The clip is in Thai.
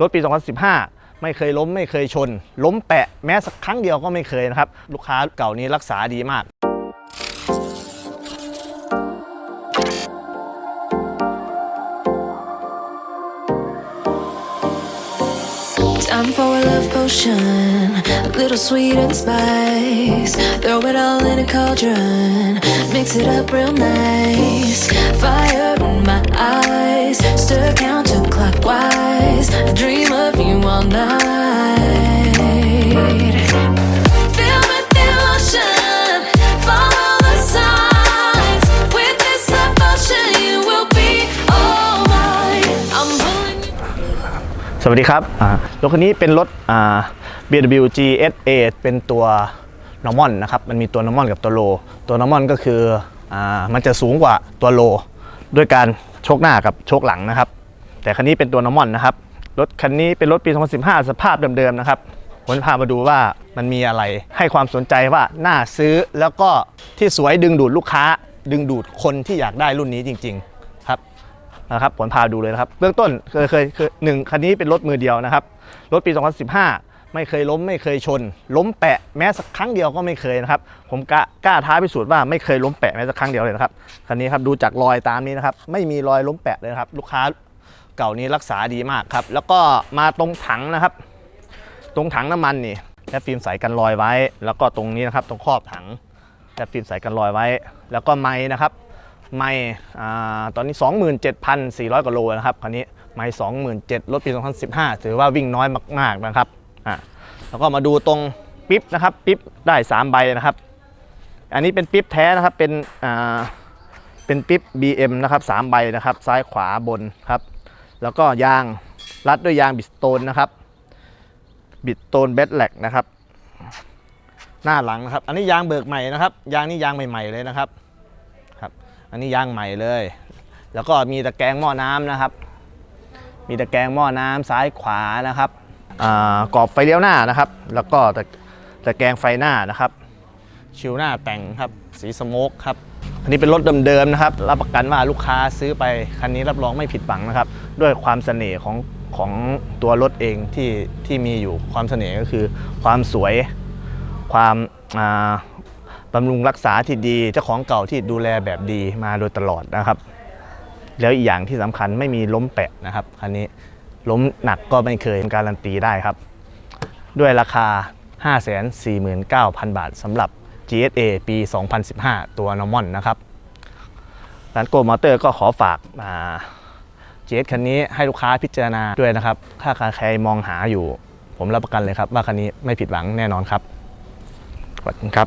รถปี 2015 ไม่เคยล้มไม่เคยชน ล้มแปะแม้สักครั้งเดียวก็ไม่เคยนะครับ ลูกค้าเก่านี้รักษาดีมาก all night. Feel with emotion, follow the signs. With this devotion, you will be all mine. I'm pulling you. สวัสดีครับอ่ารถคันนี้เป็นรถอ่า BMW GSA เป็นตัว normal นะครับ มันมีตัว normal กับตัว low ตัว normal ก็คืออ่ามันจะสูงกว่าตัว low ด้วยการโชคหน้ากับโชคหลังนะครับ แต่คันนี้เป็นตัว normal นะครับ รถคันนี้เป็นรถปี 2015 สภาพเดิมๆนะครับผมจะพามาดูว่ามันมีอะไรให้ความสนใจว่าน่าซื้อแล้วก็ที่สวยดึงดูดลูกค้า ดึงดูดคนที่อยากได้รุ่นนี้จริง ๆครับนะครับผมพาดูเลยนะครับ เบื้องต้นเคยเคยเคยหนึ่งคันนี้เป็นรถมือเดียวนะครับ รถปี 2015 ไม่เคยล้มไม่เคยชน ล้มแปะแม้สักครั้งเดียวก็ไม่เคยนะครับ ผมกล้ากล้าท้าพิสูจน์ว่าไม่เคยล้มแปะแม้สักครั้งเดียวเลยนะครับคันนี้ครับดูจากรอยตามนี้นะครับ ไม่มีรอยล้มแปะเลยนะครับ ลูกค้า เก่านี้รักษาดีมากครับ แล้วก็มาตรงถังนะครับ ตรงถังน้ำมันนี่แลบฟิล์มใสกันรอยไว้ แล้วก็ตรงนี้นะครับ ตรงครอบถังแลบฟิล์มใสกันรอยไว้ แล้วก็ไม้นะครับ ไม่อ่าตอนนี้ 27,400กว่าโลนะครับคันนี้ไม่27,000รถปี 2015 ถือว่าวิ่งน้อยมาก ๆนะครับอะแล้วก็มาดูตรงปิ๊บนะครับปิ๊บได้ 3 ใบนะครับ อันนี้เป็นปิ๊บแท้นะครับเป็นอ่าเป็นปิ๊บ BM นะครับ3ใบนะครับ ซ้ายขวาบนครับ แล้วก็ยางรัดด้วยยางบิสโตนนะครับ บิสโตนเบดแลกนะครับ หน้าหลังนะครับ อันนี้ยางเบิกใหม่นะครับ ยางนี่ยางใหม่ ๆเลยนะครับครับ อันนี้ยางใหม่เลย แล้วก็มีตะแกรงหม้อน้ำนะครับ มีตะแกรงหม้อน้ำซ้ายขวานะครับอ่ากรอบไฟเลี้ยวหน้านะครับ แล้วก็ตะตะแกรงไฟหน้านะครับ ชิวหน้าแต่งครับ สีสโมกครับ อันนี้เป็นรถเดิมๆนะครับ รับประกันว่าลูกค้าซื้อไปคันนี้รับรองไม่ผิดหวังนะครับ ด้วยความเสน่ห์ของของตัวรถเองที่ที่มีอยู่ความเสน่ห์ก็คือ ความสวย ความบำรุงรักษาที่ดีเจ้าของเก่าที่ดูแลแบบดีมาโดยตลอดนะครับ แล้วอีกอย่างที่สำคัญไม่มีล้มแปะนะครับคันนี้ล้มหนักก็ไม่เคยการันตีได้ครับ ด้วยราคา 549,000 บาทสำหรับ GSA ปี 2015 ตัว Normal นะครับร้านโกมอเตอร์ก็ขอฝากมา GS คันนี้ให้ลูกค้าพิจารณาด้วยนะครับ ถ้าใครมองหาอยู่ ผมรับประกันเลยครับ ว่าคันนี้ไม่ผิดหวังแน่นอนครับขอบคุณครับ